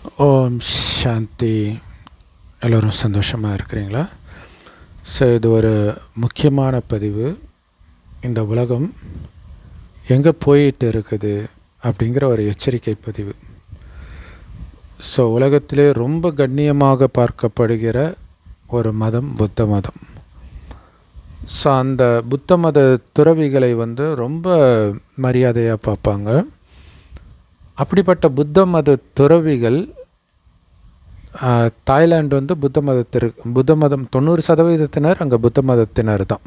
ஓம் சாந்தி. எல்லோரும் சந்தோஷமாக இருக்கிறீங்களா? ஸோ இது ஒரு முக்கியமான பதிவு. இந்த உலகம் எங்கே போயிட்டு இருக்குது அப்படிங்கிற ஒரு எச்சரிக்கை பதிவு. ஸோ உலகத்திலே ரொம்ப கண்ணியமாக பார்க்கப்படுகிற ஒரு மதம் புத்த மதம். ஸோ அந்த புத்த மத துறவிகளை வந்து ரொம்ப மரியாதையாக பார்ப்பாங்க. அப்படிப்பட்ட புத்த மத துறவிகள் தாய்லாந்து வந்து புத்த மதத்திற்கு புத்த மதம் தொண்ணூறு சதவீதத்தினர் அங்கே புத்த மதத்தினர் தான்.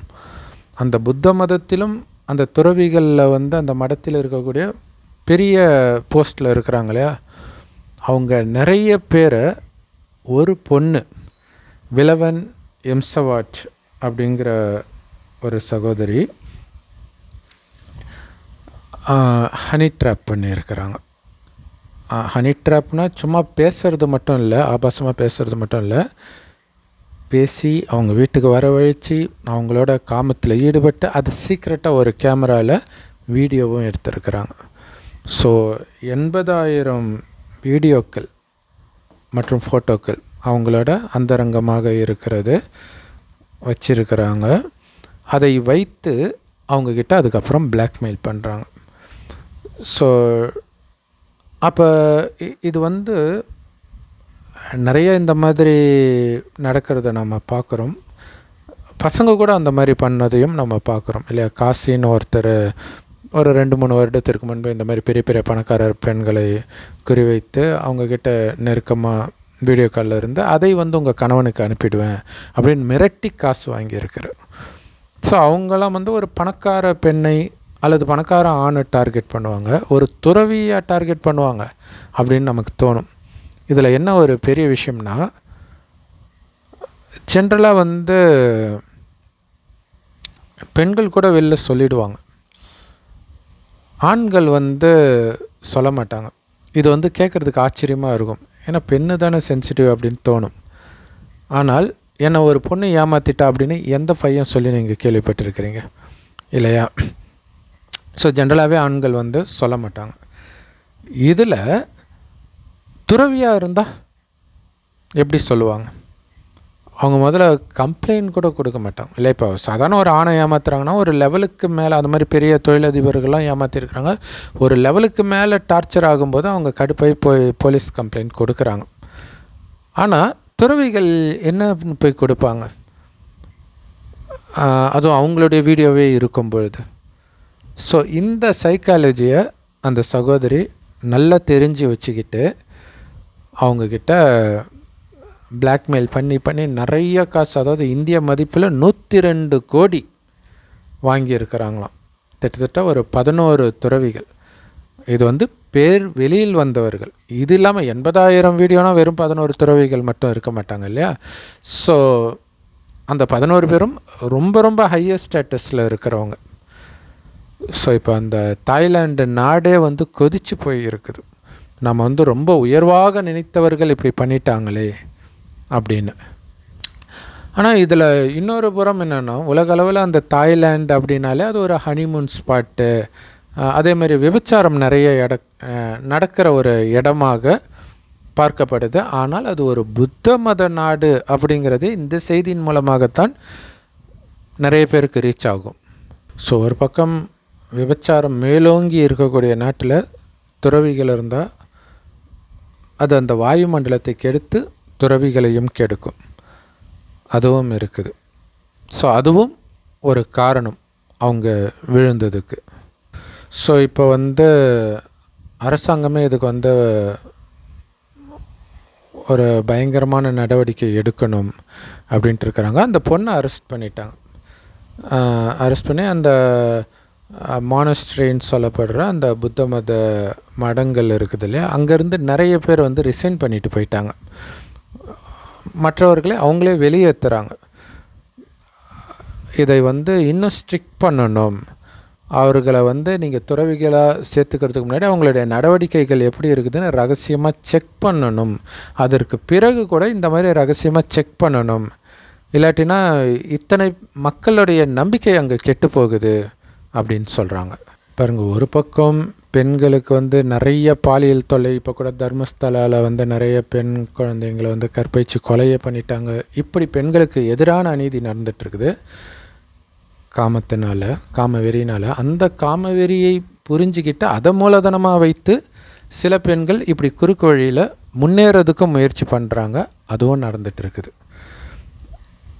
அந்த புத்த மதத்திலும் அந்த துறவிகளில் வந்து அந்த மடத்தில் இருக்கக்கூடிய பெரிய போஸ்ட்டில் இருக்கிறாங்க இல்லையா? அவங்க நிறைய பேரை ஒரு பொண்ணு விலவன் எம்சவாட் அப்படிங்கிற ஒரு சகோதரி ஹனி ட்ராப் பண்ணியிருக்கிறாங்க. ஹனி ட்ராப்னால் சும்மா பேசுகிறது மட்டும் இல்லை ஆபாசமாக பேசுகிறது மட்டும் இல்லை. பேசி அவங்க வீட்டுக்கு வரவழைச்சி அவங்களோட காமத்தில் ஈடுபட்டு அது சீக்ரெட்டாக ஒரு கேமராவில் வீடியோவும் எடுத்திருக்கிறாங்க. ஸோ எண்பதாயிரம் வீடியோக்கள் மற்றும் ஃபோட்டோக்கள் அவங்களோட அந்தரங்கமாக இருக்கிறது வச்சிருக்கிறாங்க. அதை வைத்து அவங்கக்கிட்ட அதுக்கப்புறம் பிளாக்மெயில் பண்ணுறாங்க ஸோ அப்போ இது வந்து நிறைய இந்த மாதிரி நடக்கிறத நம்ம பார்க்குறோம் பசங்க கூட அந்த மாதிரி பண்ணதையும் நம்ம பார்க்குறோம் இல்லையா? காசின்னு ஒருத்தர் ஒரு ரெண்டு மூணு வருடத்திற்கு முன்பு இந்த மாதிரி பெரிய பெரிய பணக்காரர் பெண்களை குறிவைத்து அவங்கக்கிட்ட நெருக்கமாக வீடியோ காலில் இருந்து அதை வந்து உங்கள் கணவனுக்கு அனுப்பிடுவேன் அப்படின்னு மிரட்டி காசு வாங்கியிருக்கிறார். ஸோ அவங்களாம் வந்து ஒரு பணக்கார பெண்ணை அல்லது பணக்கார ஆணை டார்கெட் பண்ணுவாங்க ஒரு துறவியாக டார்கெட் பண்ணுவாங்க அப்படின்னு நமக்கு தோணும். இதில் என்ன ஒரு பெரிய விஷயம்னா ஜென்ரலாக வந்து பெண்கள் கூட வெளில சொல்லிடுவாங்க. ஆண்கள் வந்து சொல்ல மாட்டாங்க. இது வந்து கேட்குறதுக்கு ஆச்சரியமாக இருக்கும். ஏன்னா பெண்ணு தானே சென்சிட்டிவ் அப்படின்னு தோணும். ஆனால் என்னை ஒரு பொண்ணு ஏமாற்றிட்டா அப்படின்னு எந்த பையன் சொல்லி நீங்கள் கேள்விப்பட்டிருக்கிறீங்க? இல்லையா? ஸோ ஜென்ரலாகவே ஆண்கள் வந்து சொல்ல மாட்டாங்க. இதில் துறவியாக இருந்தால் எப்படி சொல்லுவாங்க? அவங்க முதல்ல கம்ப்ளைண்ட் கூட கொடுக்க மாட்டாங்க. இல்லை இப்போ சாதாரண ஒரு ஆணை ஏமாத்துறாங்கன்னா ஒரு லெவலுக்கு மேலே அந்த மாதிரி பெரிய தொழிலதிபர்கள்லாம் ஏமாற்றிருக்கிறாங்க ஒரு லெவலுக்கு மேலே டார்ச்சர் ஆகும்போது அவங்க கடுப்பாய் போய் போலீஸ் கம்ப்ளைண்ட் கொடுக்குறாங்க. ஆனால் துறவிகள் என்ன போய் கொடுப்பாங்க? அதுவும் அவங்களுடைய வீடியோவே இருக்கும் பொழுது ஸோ இந்த சைக்காலஜியை அந்த சகோதரி நல்லா தெரிஞ்சு வச்சுக்கிட்டு அவங்கக்கிட்ட பிளாக்மெயில் பண்ணி பண்ணி நிறைய காசு அதாவது இந்திய மதிப்பில் நூற்றி ரெண்டு கோடி வாங்கியிருக்கிறாங்களாம். கிட்டத்தட்ட ஒரு பதினோரு துறவிகள். இது வந்து பேர் வெளியில் வந்தவர்கள். இது இல்லாமல் எண்பதாயிரம் வீடியோனால் வெறும் பதினோரு துறவிகள் மட்டும் இருக்க மாட்டாங்க இல்லையா? ஸோ அந்த பதினோரு பேரும் ரொம்ப ரொம்ப ஹையர் ஸ்டேட்டஸில் இருக்கிறவங்க. ஸோ இப்போ அந்த தாய்லாண்டு நாடே வந்து கொதித்து போய் இருக்குது. நம்ம வந்து ரொம்ப உயர்வாக நினைத்தவர்கள் இப்படி பண்ணிட்டாங்களே அப்படின்னு. ஆனால் இதில் இன்னொரு புறம் என்னென்னா உலகளவில் அந்த தாய்லாண்டு அப்படின்னாலே அது ஒரு ஹனிமூன் ஸ்பாட்டு அதே மாதிரி விபச்சாரம் நிறைய இட நடக்கிற ஒரு இடமாக பார்க்கப்படுது. ஆனால் அது ஒரு புத்த மத நாடு அப்படிங்கிறது இந்த செய்தியின் மூலமாகத்தான் நிறைய பேருக்கு ரீச் ஆகும். ஸோ ஒரு பக்கம் விபச்சாரம் மேலோங்கி இருக்கக்கூடிய நாட்டில் துறவிகள் இருந்தால் அது அந்த வாயுமண்டலத்தை கெடுத்து துறவிகளையும் கெடுக்கும். அதுவும் இருக்குது. ஸோ அதுவும் ஒரு காரணம் அவங்க விழுந்ததுக்கு. ஸோ இப்போ வந்து அரசாங்கமே இதுக்கு வந்து ஒரு பயங்கரமான நடவடிக்கை எடுக்கணும் அப்படின்ட்டு இருக்கிறாங்க அந்த பொண்ணை அரெஸ்ட் பண்ணிட்டாங்க. அரெஸ்ட் பண்ணி அந்த மானஸ்ட்ரின்னு சொல்லப்படுற அந்த புத்த மத மடங்கள் இருக்குது இல்லையா? அங்கேருந்து நிறைய பேர் வந்து ரிசைன் பண்ணிட்டு போயிட்டாங்க. மற்றவர்களை அவங்களே வெளியேற்றுறாங்க இதை வந்து இன்னும் ஸ்ட்ரிக்ட் பண்ணணும். அவர்களை வந்து நீங்கள் துறவிகளாக சேர்த்துக்கிறதுக்கு முன்னாடி அவங்களுடைய நடவடிக்கைகள் எப்படி இருக்குதுன்னு ரகசியமாக செக் பண்ணணும். அதற்கு பிறகு கூட இந்த மாதிரி ரகசியமாக செக் பண்ணணும். இல்லாட்டினா இத்தனை மக்களுடைய நம்பிக்கை அங்கே கெட்டு போகுது. அப்படின்னு சொல்கிறாங்க பாருங்கள் ஒரு பக்கம் பெண்களுக்கு வந்து நிறைய பாலியல் தொல்லை இப்போ கூட தர்மஸ்தலாவில் வந்து நிறைய பெண் குழந்தைங்களை வந்து கற்பழித்து கொலையை பண்ணிட்டாங்க. இப்படி பெண்களுக்கு எதிரான அநீதி நடந்துகிட்ருக்குது காமத்தினால் காமவெறினால். அந்த காமவெறியை புரிஞ்சுக்கிட்டு அதை மூலதனமாக வைத்து சில பெண்கள் இப்படி குறுக்கு வழியில் முன்னேறதுக்கும் முயற்சி பண்ணுறாங்க அதுவும் நடந்துகிட்ருக்குது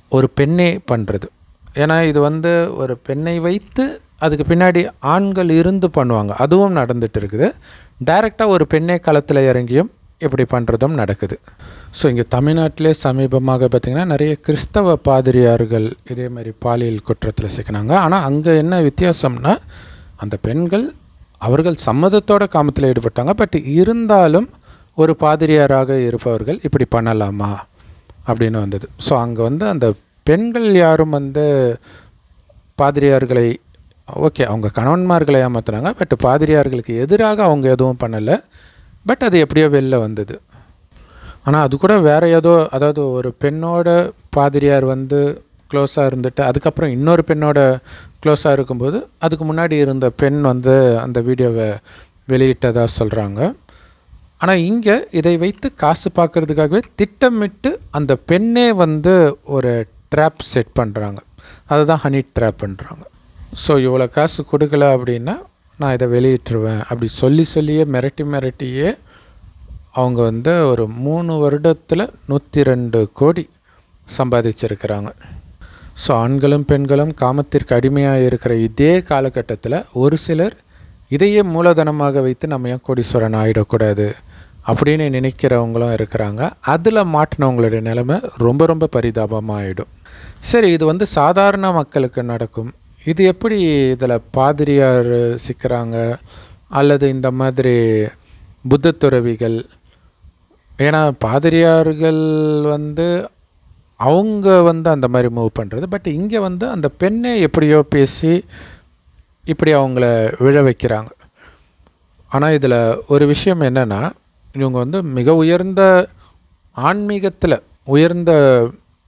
ஒரு பெண்ணே பண்ணுறது ஏன்னா இது வந்து ஒரு பெண்ணை வைத்து அதுக்கு பின்னாடி ஆண்கள் இருந்து பண்ணுவாங்க. அதுவும் நடந்துட்டு இருக்குது. டைரெக்டாக ஒரு பெண்ணே களத்தில் இறங்கியும் இப்படி பண்ணுறதும் நடக்குது. ஸோ இங்கே தமிழ்நாட்டிலே சமீபமாக பார்த்திங்கன்னா நிறைய கிறிஸ்தவ பாதிரியார்கள் இதே மாதிரி பாலியல் குற்றத்தில் சிக்கினாங்க. ஆனால் அங்கே என்ன வித்தியாசம்னா அந்த பெண்கள் அவர்கள் சம்மதத்தோட காமத்தில் ஈடுபட்டாங்க. பட் இருந்தாலும் ஒரு பாதிரியாராக இருப்பவர்கள் இப்படி பண்ணலாமா அப்படின்னு வந்தது. ஸோ அங்கே வந்து அந்த பெண்கள் யாரும் வந்து பாதிரியார்களை ஓகே அவங்க கணவன்மார்களை ஏமாத்துனாங்க பட் பாதிரியார்களுக்கு எதிராக அவங்க எதுவும் பண்ணலை. பட் அது எப்படியோ வெளில வந்தது. ஆனால் அது கூட வேறு ஏதோ அதாவது ஒரு பெண்ணோட பாதிரியார் வந்து க்ளோஸாக இருந்துட்டு அதுக்கப்புறம் இன்னொரு பெண்ணோட க்ளோஸாக இருக்கும்போது அதுக்கு முன்னாடி இருந்த பெண் வந்து அந்த வீடியோவை வெளியிட்டதாக சொல்கிறாங்க ஆனால் இங்கே இதை வைத்து காசு பார்க்குறதுக்காகவே திட்டமிட்டு அந்த பெண்ணே வந்து ஒரு ட்ராப் செட் பண்ணுறாங்க அதுதான் ஹனி ட்ராப் பண்ணுறாங்க ஸோ இவ்வளோ காசு கொடுக்கல அப்படின்னா நான் இதை வெளியிட்டுருவேன். அப்படி சொல்லி சொல்லியே மிரட்டி மிரட்டியே அவங்க வந்து ஒரு மூணு வருடத்தில் நூற்றி ரெண்டு கோடி சம்பாதிச்சிருக்கிறாங்க. ஸோ ஆண்களும் பெண்களும் காமத்திற்கு அடிமையாக இருக்கிற இதே காலகட்டத்தில் ஒரு சிலர் இதையே மூலதனமாக வைத்து நம்ம ஏன் கோடீஸ்வரன் ஆகிடக்கூடாது அப்படின்னு நினைக்கிறவங்களும் இருக்கிறாங்க. அதில் மாட்டினவங்களுடைய நிலைமை ரொம்ப ரொம்ப பரிதாபமாக ஆகிடும் சரி இது வந்து சாதாரண மக்களுக்கு நடக்கும். இது எப்படி இதில் பாதிரியார் சிக்கிறாங்க? அல்லது இந்த மாதிரி புத்த துறவிகள் ஏன்னா பாதிரியார்கள் வந்து அவங்க வந்து அந்த மாதிரி மூவ் பண்ணுறது பட் இங்கே வந்து அந்த பெண்ணை எப்படியோ பேசி இப்படி அவங்கள விழ வைக்கிறாங்க. ஆனால் இதில் ஒரு விஷயம் என்னென்னா இவங்க வந்து மிக உயர்ந்த ஆன்மீகத்தில் உயர்ந்த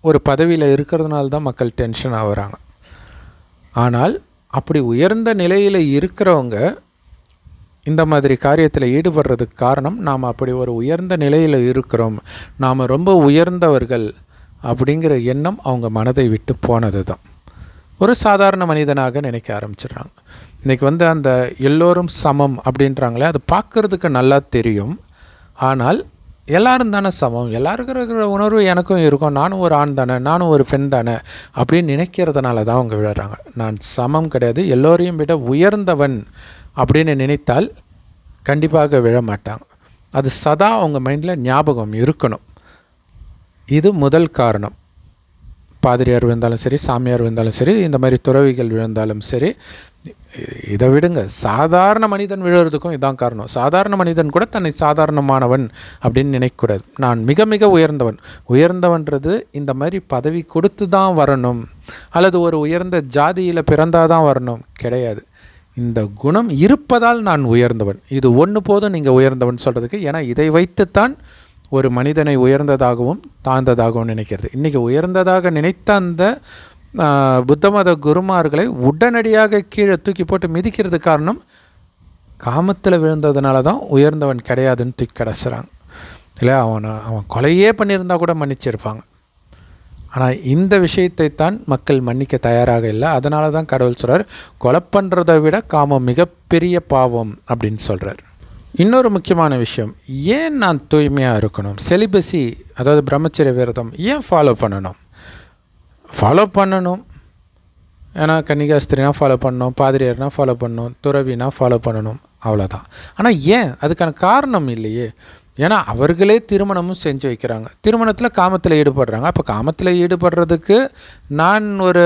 ஒரு பதவியில் இருக்கிறதுனால தான் மக்கள் டென்ஷன் ஆகுறாங்க. ஆனால் அப்படி உயர்ந்த நிலையில் இருக்கிறவங்க இந்த மாதிரி காரியத்தில் ஈடுபடுறதுக்கு காரணம் நாம் அப்படி ஒரு உயர்ந்த நிலையில் இருக்கிறோம். நாம் ரொம்ப உயர்ந்தவர்கள் அப்படிங்கிற எண்ணம் அவங்க மனதை விட்டு போனது தான் ஒரு சாதாரண மனிதனாக நினைக்க ஆரம்பிச்சிடுறாங்க. இன்றைக்கி வந்து அந்த எல்லோரும் சமம் அப்படின்றாங்களே அது பார்க்குறதுக்கு நல்லா தெரியும். ஆனால் எல்லாரும் தானே சமம். எல்லாருக்கும் இருக்கிற உணர்வு எனக்கும் இருக்கும். நானும் ஒரு ஆண் தானே நானும் ஒரு பெண் தானே அப்படின்னு நினைக்கிறதுனால தான் அவங்க விழுறாங்க. நான் சமம் கிடையாது. எல்லோரையும் விட உயர்ந்தவன் அப்படின்னு நினைத்தால் கண்டிப்பாக விழ மாட்டாங்க. அது சதா அவங்க மைண்டில் ஞாபகம் இருக்கணும். இது முதல் காரணம். பாதிரியார் விழுந்தாலும் சரி சாமியார் விழுந்தாலும் சரி இந்த மாதிரி துறவிகள் விழுந்தாலும் சரி இதை விடுங்க. சாதாரண மனிதன் விழுறதுக்கும் இதான் காரணம். சாதாரண மனிதன் கூட தன்னை சாதாரணமானவன் அப்படின்னு நினைக்கக்கூடாது. நான் மிக மிக உயர்ந்தவன். உயர்ந்தவன்றது இந்த மாதிரி பதவி கொடுத்து தான் வரணும். அல்லது ஒரு உயர்ந்த ஜாதியில் பிறந்தால் தான் வரணும். கிடையாது. இந்த குணம் இருப்பதால் நான் உயர்ந்தவன். இது ஒன்று போதும் நீங்கள் உயர்ந்தவன் சொல்கிறதுக்கு ஏன்னா இதை வைத்துத்தான் ஒரு மனிதனை உயர்ந்ததாகவும் தாழ்ந்ததாகவும் நினைக்கிறது. இன்றைக்கி உயர்ந்ததாக நினைத்த அந்த புத்த மத குருமார்களை உடனடியாக கீழே தூக்கி போட்டு மிதிக்கிறது காரணம் காமத்தில் விழுந்ததுனால தான் உயர்ந்தவன் கிடையாதுன்னு தூக்கி கிடச்சுறாங்க இல்லை அவனை அவன் கொலையே பண்ணியிருந்தால் கூட மன்னிச்சிருப்பாங்க. ஆனால் இந்த விஷயத்தை தான் மக்கள் மன்னிக்க தயாராக இல்லை. அதனால தான் கடவுள் சொல்கிறார் கொலை பண்ணுறதை விட காமம் மிகப்பெரிய பாவம் அப்படின்னு சொல்கிறார் இன்னொரு முக்கியமான விஷயம். ஏன் நான் தூய்மையாக இருக்கணும்? செலிபஸி அதாவது பிரம்மச்சரிய விரதம் ஏன் ஃபாலோ பண்ணணும்? ஃபாலோ பண்ணணும். ஏன்னா கன்னிகாஸ்திரினா ஃபாலோ பண்ணணும் பாதிரியார்னா ஃபாலோ பண்ணணும் துறவினா ஃபாலோ பண்ணணும் அவ்வளோதான் ஆனால் ஏன்? அதுக்கான காரணம் இல்லையே. ஏன்னா அவர்களே திருமணமும் செஞ்சு வைக்கிறாங்க. திருமணத்தில் காமத்தில் ஈடுபடுறாங்க. அப்போ காமத்தில் ஈடுபடுறதுக்கு நான் ஒரு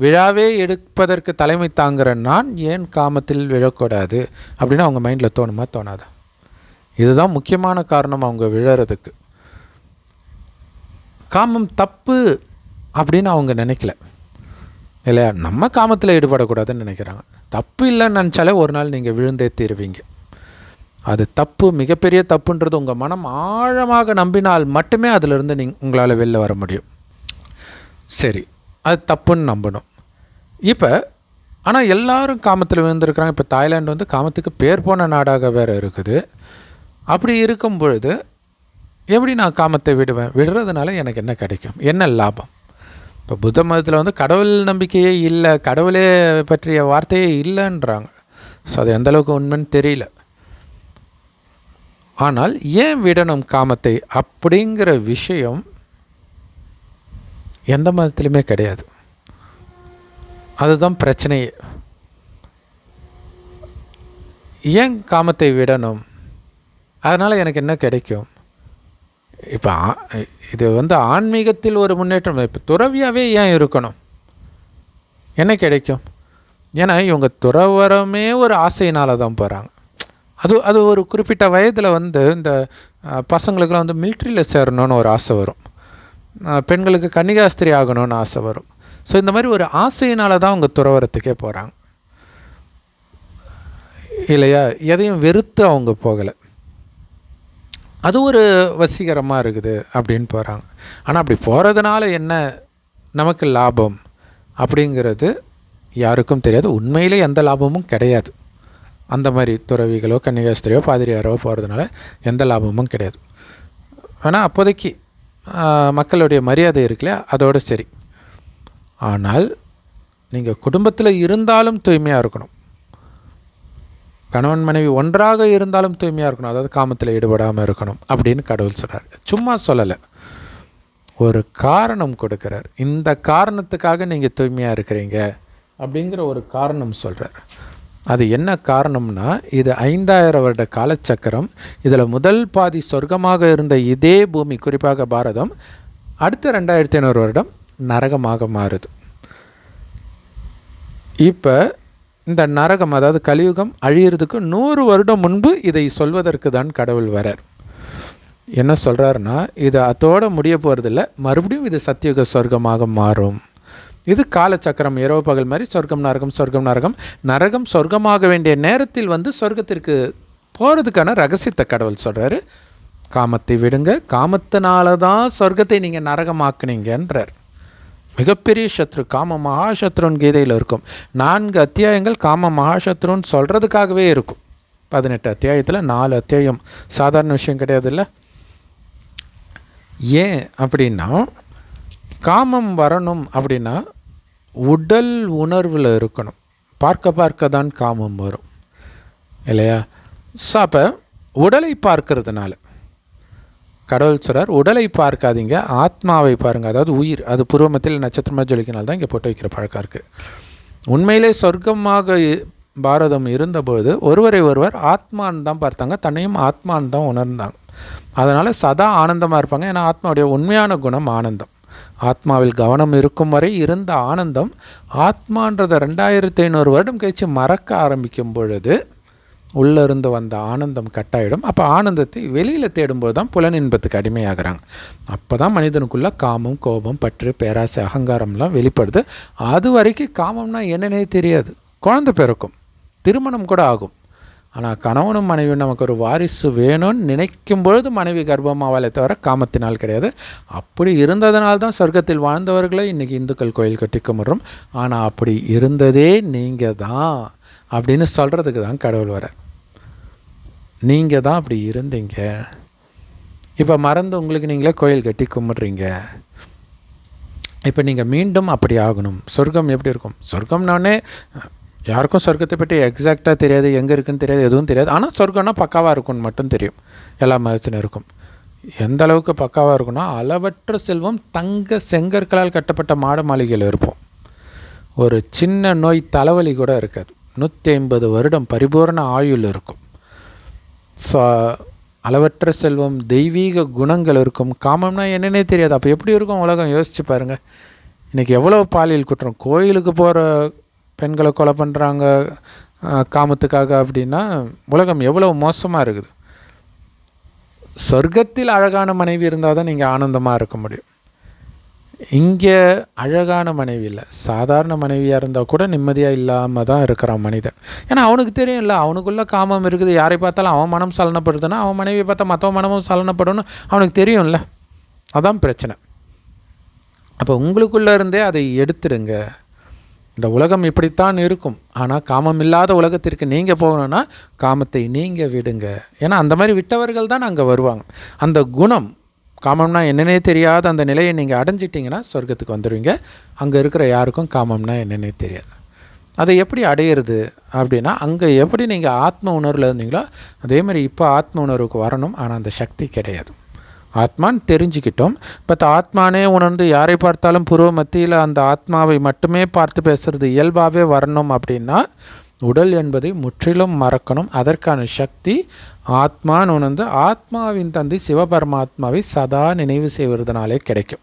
விழாவே எடுப்பதற்கு தலைமை தாங்குகிற நான் ஏன் காமத்தில் விழக்கூடாது? அப்படின்னு அவங்க மைண்டில் தோணுமா? தோணாதா? இதுதான் முக்கியமான காரணம் அவங்க விழறதுக்கு. காமம் தப்பு அப்படின்னு அவங்க நினைக்கல. இல்லையா? நம்ம காமத்தில் ஈடுபடக்கூடாதுன்னு நினைக்கிறாங்க. தப்பு இல்லைன்னு நினச்சாலே ஒரு நாள் நீங்கள் விழுந்தே தீருவீங்க. அது தப்பு மிகப்பெரிய தப்புன்றது உங்கள் மனம் ஆழமாக நம்பினால் மட்டுமே அதிலிருந்து நீங் உங்களால் வெளில வர முடியும். சரி அது தப்புன்னு நம்பணும். இப்போ ஆனால் எல்லோரும் காமத்தில் விழுந்திருக்கிறாங்க. இப்போ தாய்லாந்து வந்து காமத்துக்கு பேர் போன நாடாக வேறு இருக்குது. அப்படி இருக்கும் பொழுது எப்படி நான் காமத்தை விடுவேன்? விடுறதுனால எனக்கு என்ன கிடைக்கும்? என்ன லாபம்? இப்போ புத்த மதத்தில் வந்து கடவுள் நம்பிக்கையே இல்லை கடவுளே பற்றிய வார்த்தையே இல்லைன்றாங்க. ஸோ அது எந்தளவுக்கு உண்மைன்னு தெரியல. ஆனால் ஏன் விடணும் காமத்தை அப்படிங்கிற விஷயம் எந்த மதத்துலையுமே கிடையாது. அதுதான் பிரச்சனையே. ஏன் காமத்தை விடணும்? அதனால் எனக்கு என்ன கிடைக்கும்? இப்போ ஆ- இது வந்து ஆன்மீகத்தில் ஒரு முன்னேற்றம் இப்போ துறவியாகவே ஏன் இருக்கணும்? என்ன கிடைக்கும்? ஏன்னா இவங்க துறவரமே ஒரு ஆசையினால் தான் போகிறாங்க அது அது ஒரு குறிப்பிட்ட வயதில் வந்து இந்த பசங்களுக்குலாம் பசங்களுக்கெல்லாம் வந்து மில்ட்ரியில் சேரணும்னு ஒரு ஆசை வரும். பெண்களுக்கு கன்னிகாஸ்திரி ஆகணும்னு ஆசை வரும். ஸோ இந்த மாதிரி ஒரு ஆசையினால தான் அவங்க துறவரத்துக்கே போகிறாங்க இல்லையா? எதையும் வெறுத்து அவங்க போகலை. அது ஒரு வசீகரமாக இருக்குது அப்படின்னு போகிறாங்க ஆனால் அப்படி போகிறதுனால என்ன? நமக்கு லாபம் அப்படிங்கிறது யாருக்கும் தெரியாது. உண்மையிலே எந்த லாபமும் கிடையாது. அந்த மாதிரி துறவிகளோ கன்னிகாஸ்திரியோ பாதிரியாரோ போகிறதுனால எந்த லாபமும் கிடையாது. ஆனால் அப்போதைக்கு மக்களுடைய மரியாதை இருக்குல்லையா அதோடு சரி. ஆனால் நீங்கள் குடும்பத்தில் இருந்தாலும் தூய்மையாக இருக்கணும். கணவன் மனைவி ஒன்றாக இருந்தாலும் தூய்மையாக இருக்கணும். அதாவது காமத்தில் ஈடுபடாமல் இருக்கணும் அப்படின்னு கடவுள் சொல்கிறார் சும்மா சொல்லலை. ஒரு காரணம் கொடுக்குறார். இந்த காரணத்துக்காக நீங்கள் தூய்மையாக இருக்கிறீங்க அப்படிங்கிற ஒரு காரணம் சொல்கிறார் அது என்ன காரணம்னா இது ஐந்தாயிரம் வருட காலச்சக்கரம். இதில் முதல் பாதி சொர்க்கமாக இருந்த இதே பூமி குறிப்பாக பாரதம் அடுத்த ரெண்டாயிரத்தி ஐநூறு வருடம் நரகமாக மாறுது. இப்போ இந்த நரகம் அதாவது கலியுகம் அழியிறதுக்கு நூறு வருடம் முன்பு இதை சொல்வதற்கு தான் கடவுள் வரார். என்ன சொல்கிறாருன்னா இது அதோட முடிய போகிறதில்ல மறுபடியும் இது சத்தியுக சொர்க்கமாக மாறும். இது காலச்சக்கரம் இரவு பகல் மாதிரி சொர்க்கம் நரகம் சொர்க்கம் நரகம். நரகம் சொர்க்கமாக வேண்டிய நேரத்தில் வந்து சொர்க்கத்திற்கு போகிறதுக்கான ரகசியத்தை கடவுள் சொல்கிறாரு காமத்தை விடுங்க காமத்தினால தான் சொர்க்கத்தை நீங்கள் நரகமாக்குனீங்கன்றார். மிகப்பெரிய சத்ரு காம மகாசத்ருன் கீதையில் இருக்கும். நான்கு அத்தியாயங்கள் காம மகாசத்ருன்னு சொல்கிறதுக்காகவே இருக்கும். பதினெட்டு அத்தியாயத்தில் நாலு அத்தியாயம். சாதாரண விஷயம் கிடையாது இல்லை ஏன் அப்படின்னா காமம் வரணும் அப்படின்னா உடல் உணர்வில் இருக்கணும். பார்க்க பார்க்க தான் காமம் வரும். இல்லையா? ஸோ அப்போ உடலை பார்க்கறதுனால கடவுள் சொல்கிறார் உடலை பார்க்காதீங்க ஆத்மாவை பாருங்கள் அதாவது உயிர் அது பூர்வமத்தில் நட்சத்திரமாக ஜொலிக்கினால் தான் இங்கே போட்டு வைக்கிற பழக்கம் இருக்குது உண்மையிலே சொர்க்கமாக பாரதம் இருந்தபோது ஒருவரை ஒருவர் ஆத்மான்னு தான் பார்த்தாங்க தன்னையும் ஆத்மான்னு தான் உணர்ந்தாங்க. அதனால் சதா ஆனந்தமாக இருப்பாங்க ஏன்னா ஆத்மாவுடைய உண்மையான குணம் ஆனந்தம். ஆத்மாவில் கவனம் இருக்கும் வரை இருந்த ஆனந்தம் ஆத்மான்றதை ரெண்டாயிரத்தி ஐநூறு வருடம் கழித்து மறக்க ஆரம்பிக்கும் பொழுது உள்ளே இருந்து வந்த ஆனந்தம் கட்டாயிடும். அப்போ ஆனந்தத்தை வெளியில் தேடும்போது தான் புலனின்பத்துக்கு அடிமையாகிறாங்க. அப்போ தான் மனிதனுக்குள்ளே காமம் கோபம் பற்று பேராசை அகங்காரம்லாம் வெளிப்படுது. அது வரைக்கும் காமம்னா என்னன்னே தெரியாது. குழந்தை பிறக்கும். திருமணம் கூட ஆகும். ஆனால் கணவனும் மனைவியும் நமக்கு ஒரு வாரிசு வேணும்னு நினைக்கும் பொழுது மனைவி கர்ப்பமாவாலே தவிர காமத்தினால் கிடையாது. அப்படி இருந்ததனால் தான் சொர்க்கத்தில் வாழ்ந்தவர்களை இன்றைக்கி இந்துக்கள் கோயில் கட்டி கும்பிட்றோம். ஆனால் அப்படி இருந்ததே நீங்கள் தான் அப்படின்னு சொல்கிறதுக்கு தான் கடவுள் வர நீங்கள் தான் அப்படி இருந்தீங்க. இப்போ மறந்து உங்களுக்கு நீங்களே கோயில் கட்டி கும்பிட்றீங்க. இப்போ நீங்கள் மீண்டும் அப்படி ஆகணும். சொர்க்கம் எப்படி இருக்கும்? சொர்க்கம்னோடனே யாருக்கும் சொர்க்கத்தை பற்றி எக்ஸாக்டாக தெரியாது எங்கே இருக்குன்னு தெரியாது எதுவும் தெரியாது. ஆனால் சொர்க்கம்னா பக்காவாக இருக்கும்னு மட்டும் தெரியும். எல்லா மதத்தினருக்கும். எந்த அளவுக்கு பக்காவாக இருக்கும்னா அளவற்ற செல்வம் தங்க செங்கற்களால் கட்டப்பட்ட மாடு மாளிகையில் இருப்போம். ஒரு சின்ன நோய் தலைவலி கூட இருக்காது. நூற்றி ஐம்பது வருடம் பரிபூரண ஆயுள் இருக்கும். ஸோ அளவற்ற செல்வம் தெய்வீக குணங்கள் இருக்கும். காமம்னா என்னன்னே தெரியாது. அப்போ எப்படி இருக்கும் உலகம்? யோசிச்சு பாருங்கள் இன்றைக்கி எவ்வளோ பாலியல் குற்றம். கோயிலுக்கு போகிற பெண்களை கொலை பண்ணுறாங்க காமத்துக்காக அப்படின்னா உலகம் எவ்வளோ மோசமாக இருக்குது. சொர்க்கத்தில் அழகான மனைவி இருந்தால் தான் நீங்கள் ஆனந்தமாக இருக்க முடியும். இங்கே அழகான மனைவி இல்லை. சாதாரண மனைவியாக இருந்தால் கூட நிம்மதியாக இல்லாமல் தான் இருக்கிறான் மனிதன். ஏன்னா அவனுக்கு தெரியும் இல்லை அவனுக்குள்ளே காமம் இருக்குது. யாரை பார்த்தாலும் அவன் மனம் சலனப்படுதுன்னா அவன் மனைவியை பார்த்தா மற்றவன் மனமும் சலனப்படணும் அவனுக்கு தெரியும்ல அதான் பிரச்சனை. அப்போ உங்களுக்குள்ளே இருந்தே அதை எடுத்துடுங்க. இந்த உலகம் இப்படித்தான் இருக்கும். ஆனால் காமம் இல்லாத உலகத்திற்கு நீங்கள் போகணுன்னா காமத்தை நீங்கள் விடுங்க. ஏன்னா அந்த மாதிரி விட்டவர்கள் தான் அங்கே வருவாங்க. அந்த குணம் காமம்னா என்னென்னே தெரியாத அந்த நிலையை நீங்கள் அடைஞ்சிட்டிங்கன்னா சொர்க்கத்துக்கு வந்துடுவீங்க அங்கே இருக்கிற யாருக்கும் காமம்னா என்னென்னே தெரியாது. அதை எப்படி அடையிறது அப்படின்னா அங்கே எப்படி நீங்கள் ஆத்ம உணர்வில் இருந்தீங்களோ அதே மாதிரி இப்போ ஆத்ம உணர்வுக்கு வரணும். ஆனால் அந்த சக்தி கிடையாது. ஆத்மான்னு தெரிஞ்சுக்கிட்டோம். பட் ஆத்மானே உணர்ந்து யாரை பார்த்தாலும் புருவ மத்தியில் அந்த ஆத்மாவை மட்டுமே பார்த்து பேசுகிறது இயல்பாகவே வரணும் அப்படின்னா உடல் என்பதை முற்றிலும் மறக்கணும். அதற்கான சக்தி ஆத்மான்னு உணர்ந்து ஆத்மாவின் தந்தை சிவபரமாத்மாவை சதா நினைவு செய்வதனாலே கிடைக்கும்.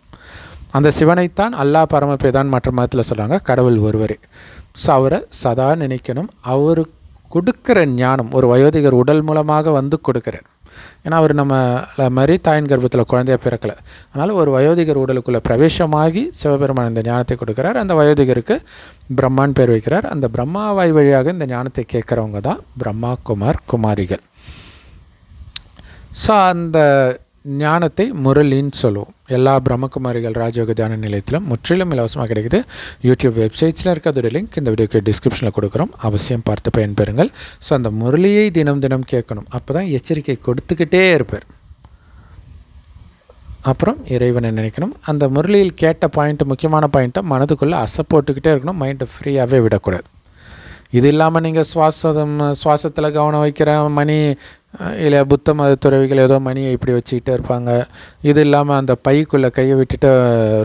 அந்த சிவனைத்தான் அல்லாஹ் பரமபேதான் மற்ற மதத்தில் சொல்கிறாங்க கடவுள் ஒருவரே. ஸோ அவரை சதா நினைக்கணும். அவரு கொடுக்குற ஞானம் ஒரு வயோதிகர் உடல் மூலமாக வந்து கொடுக்குறேன் ஏன்னா அவர் நம்ம மாதிரி தாயின் கர்ப்பத்தில் குழந்தையாக பிறக்கலை. அதனால் ஒரு வயோதிகர் உடலுக்குள்ளே பிரவேசமாகி சிவபெருமான் இந்த ஞானத்தை கொடுக்குறார். அந்த வயோதிகருக்கு பிரம்மான் பேர் வைக்கிறார். அந்த பிரம்மாவாய் வழியாக இந்த ஞானத்தை கேட்குறவங்க தான் பிரம்மா குமார் குமாரிகள். ஸோ அந்த ஞானத்தை முரளின்னு சொல்லுவோம். எல்லா பிரம்மகுமாரிகள் ராஜயோக தியான நிலையத்திலும் முற்றிலும் இலவசமாக கிடைக்குது. யூடியூப் வெப்சைட்ஸில் இருக்க அதோட லிங்க் இந்த வீடியோக்கு டிஸ்கிரிப்ஷனில் கொடுக்குறோம். அவசியம் பார்த்து பயன்பெறுங்கள். ஸோ அந்த முரளியை தினம் தினம் கேட்கணும். அப்போ தான் எச்சரிக்கை கொடுத்துக்கிட்டே இருப்பார். அப்புறம் இறைவனை நினைக்கணும். அந்த முரளியில் கேட்ட பாயிண்ட்டு முக்கியமான பாயிண்ட்டை மனதுக்குள்ளே அசப்போட்டுக்கிட்டே இருக்கணும். மைண்டை ஃப்ரீயாகவே விடக்கூடாது. இது இல்லாமல் நீங்கள் சுவாசம் சுவாசத்தில் கவனம் வைக்கிற மணி இல்லை புத்த மத துறவிகள் ஏதோ மணியை இப்படி வச்சுக்கிட்டு இருப்பாங்க. இது இல்லாமல் அந்த பைக்குள்ளே கையை விட்டுட்டு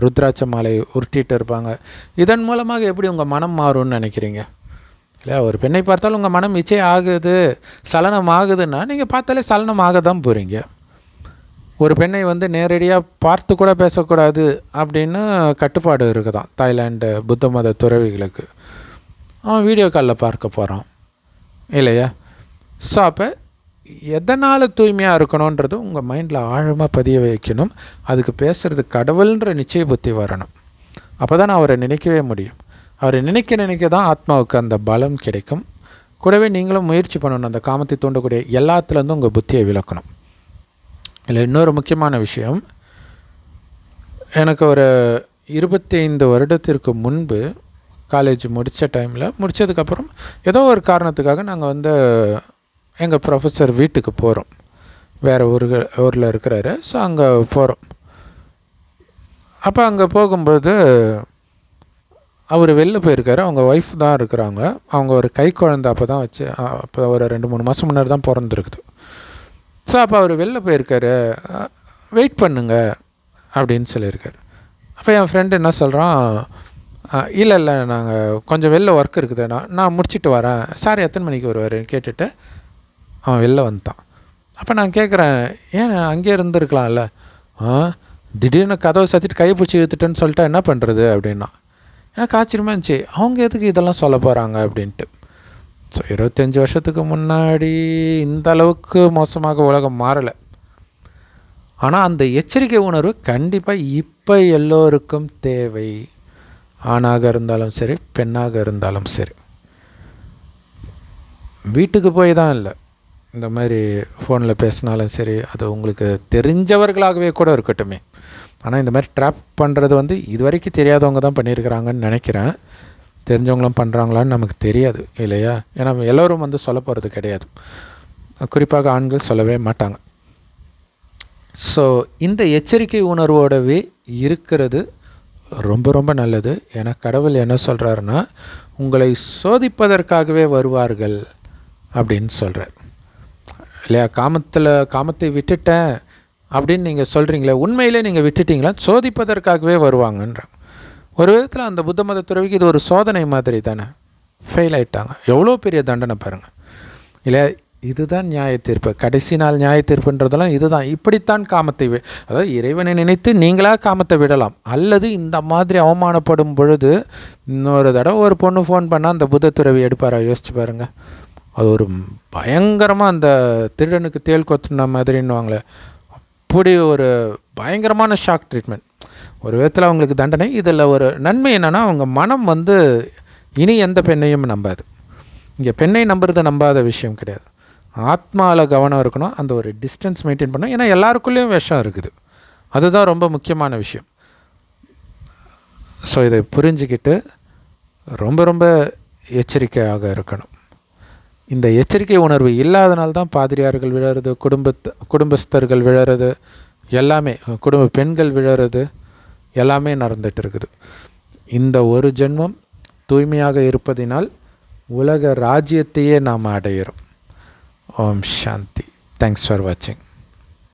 ருத்ராட்ச மாலை உருட்டிகிட்டு இருப்பாங்க. இதன் மூலமாக எப்படி உங்கள் மனம் மாறும்னு நினைக்கிறீங்க? இல்லையா ஒரு பெண்ணை பார்த்தாலும் உங்கள் மனம் இச்சை ஆகுது சலனம் ஆகுதுன்னா நீங்கள் பார்த்தாலே சலனம் ஆக தான் போகிறீங்க ஒரு பெண்ணை வந்து நேரடியாக பார்த்து கூட பேசக்கூடாது அப்படின்னு கட்டுப்பாடு இருக்குதான் தாய்லாண்டு புத்த மத துறவிகளுக்கு. அவன் வீடியோ காலில் பார்க்க போகிறான் இல்லையா? ஸோ அப்போ எதனால் தூய்மையாக இருக்கணுன்றது உங்கள் மைண்டில் ஆழமாக பதிய வைக்கணும். அதுக்கு பேசுகிறது கடவுள்ன்ற நிச்சய புத்தி வரணும். அப்போ தான் அவரை நினைக்கவே முடியும். அவரை நினைக்க நினைக்க தான் ஆத்மாவுக்கு அந்த பலம் கிடைக்கும். கூடவே நீங்களும் முயற்சி பண்ணணும். அந்த காமத்தை தூண்டக்கூடிய எல்லாத்துலேருந்தும் உங்கள் புத்தியை விளக்கணும். இல்லை இன்னொரு முக்கியமான விஷயம். எனக்கு ஒரு இருபத்தைந்து வருடத்திற்கு முன்பு காலேஜ் முடித்த டைமில் முடித்ததுக்கப்புறம் ஏதோ ஒரு காரணத்துக்காக நாங்கள் வந்து எங்கள் ப்ரொஃபஸர் வீட்டுக்கு போகிறோம் வேறு ஊர்கள் ஊரில் இருக்கிறாரு. ஸோ அங்கே போகிறோம் அப்போ அங்கே போகும்போது அவர் வெளில போயிருக்காரு. அவங்க ஒய்ஃப் தான் இருக்கிறாங்க. அவங்க ஒரு கை குழந்தை அப்போ தான் வச்சு அப்போ ஒரு ரெண்டு மூணு மாதம் முன்னாடி தான் பிறந்திருக்குது. ஸோ அப்போ அவர் வெளில போயிருக்காரு. வெயிட் பண்ணுங்க அப்படின்னு சொல்லியிருக்காரு. அப்போ என் ஃப்ரெண்டு என்ன சொல்கிறான் இல்லை இல்லை நாங்கள் கொஞ்சம் வெளில ஒர்க் இருக்குது. நான் நான் முடிச்சுட்டு வரேன். சார் எத்தனை மணிக்கு வருவார்? கேட்டுட்டு அவன் வெளில வந்துட்டான். அப்போ நான் கேட்குறேன் ஏன் அங்கேயே இருந்திருக்கலாம்ல? ஆ திடீர்னு கதவை சாத்திட்டு கை பிடிச்சி இழுத்துட்டேன்னு சொல்லிட்டா என்ன பண்ணுறது அப்படின்னா எனக்கு ஆச்சரியமாக இருந்துச்சு அவங்க எதுக்கு இதெல்லாம் சொல்ல போகிறாங்க அப்படின்ட்டு. ஸோ இருபத்தஞ்சி வருஷத்துக்கு முன்னாடி இந்த அளவுக்கு மோசமாக உலகம் மாறலை. ஆனால் அந்த எச்சரிக்கை உணர்வு கண்டிப்பாக இப்போ எல்லோருக்கும் தேவை. ஆணாக இருந்தாலும் சரி பெண்ணாக இருந்தாலும் சரி. வீட்டுக்கு போய் தான் இல்லை. இந்த மாதிரி ஃபோனில் பேசினாலும் சரி அது உங்களுக்கு தெரிஞ்சவர்களாகவே கூட இருக்கட்டுமே. ஆனால் இந்த மாதிரி ட்ராப் பண்ணுறது வந்து இது வரைக்கும் தெரியாதவங்க தான் பண்ணியிருக்கிறாங்கன்னு நினைக்கிறேன். தெரிஞ்சவங்களும் பண்ணுறாங்களான்னு நமக்கு தெரியாது இல்லையா? ஏன்னா எல்லோரும் வந்து சொல்ல போகிறது கிடையாது. குறிப்பாக ஆண்கள் சொல்லவே மாட்டாங்க. ஸோ இந்த எச்சரிக்கை உணர்வோடவே இருக்கிறது ரொம்ப ரொம்ப நல்லது. ஏன்னா கடவுள் என்ன சொல்கிறாருன்னா உங்களை சோதிப்பதற்காகவே வருவார்கள் அப்படின்னு சொல்கிறார் இல்லையா? காமத்தில் காமத்தை விட்டுட்டேன் அப்படின்னு நீங்கள் சொல்கிறீங்களே உண்மையிலே நீங்கள் விட்டுட்டீங்களா? சோதிப்பதற்காகவே வருவாங்கன்ற. ஒரு விதத்தில் அந்த புத்த மத துறவிக்கு இது ஒரு சோதனை மாதிரி தானே. ஃபெயில் ஆகிட்டாங்க எவ்வளோ பெரிய தண்டனை பாருங்கள் இல்லை இதுதான் நியாய தீர்ப்பு கடைசி நாள் நியாய தீர்ப்புன்றதெல்லாம் இதுதான். இப்படித்தான் காமத்தை வி அதாவது இறைவனை நினைத்து நீங்களாக காமத்தை விடலாம். அல்லது இந்த மாதிரி அவமானப்படும் பொழுது இன்னொரு தடவை ஒரு பொண்ணு ஃபோன் பண்ணால் அந்த புத்த துறவி எடுப்பாரா? யோசிச்சு பாருங்கள் அது ஒரு பயங்கரமாக அந்த திருடனுக்கு தேல் கொத்துன மாதிரின்னுவாங்களே. அப்படி ஒரு பயங்கரமான ஷாக் ட்ரீட்மெண்ட் ஒரு விதத்தில் அவங்களுக்கு தண்டனை இதில் ஒரு நன்மை என்னென்னா அவங்க மனம் வந்து இனி எந்த பெண்ணையும் நம்பாது. இங்கே பெண்ணை நம்புறது நம்பாத விஷயம் கிடையாது. ஆத்மாவில் கவனம் இருக்கணும் அந்த ஒரு டிஸ்டன்ஸ் மெயின்டைன் பண்ணணும். ஏன்னா எல்லாருக்குள்ளேயும் விஷம் இருக்குது. அதுதான் ரொம்ப முக்கியமான விஷயம். ஸோ இதை புரிஞ்சுக்கிட்டு ரொம்ப ரொம்ப எச்சரிக்கையாக இருக்கணும். இந்த எச்சரிக்கை உணர்வு இல்லாதனால் தான் பாதிரியார்கள் விழறது குடும்பத்து குடும்பஸ்தர்கள் விழறது எல்லாமே குடும்ப பெண்கள் விழறது எல்லாமே நடந்துட்டு இருக்குது இந்த ஒரு ஜென்மம் தூய்மையாக இருப்பதினால் உலக ராஜ்யத்தையே நாம் அடையிறோம். ஓம் சாந்தி. தேங்க்ஸ் ஃபார் வாட்சிங்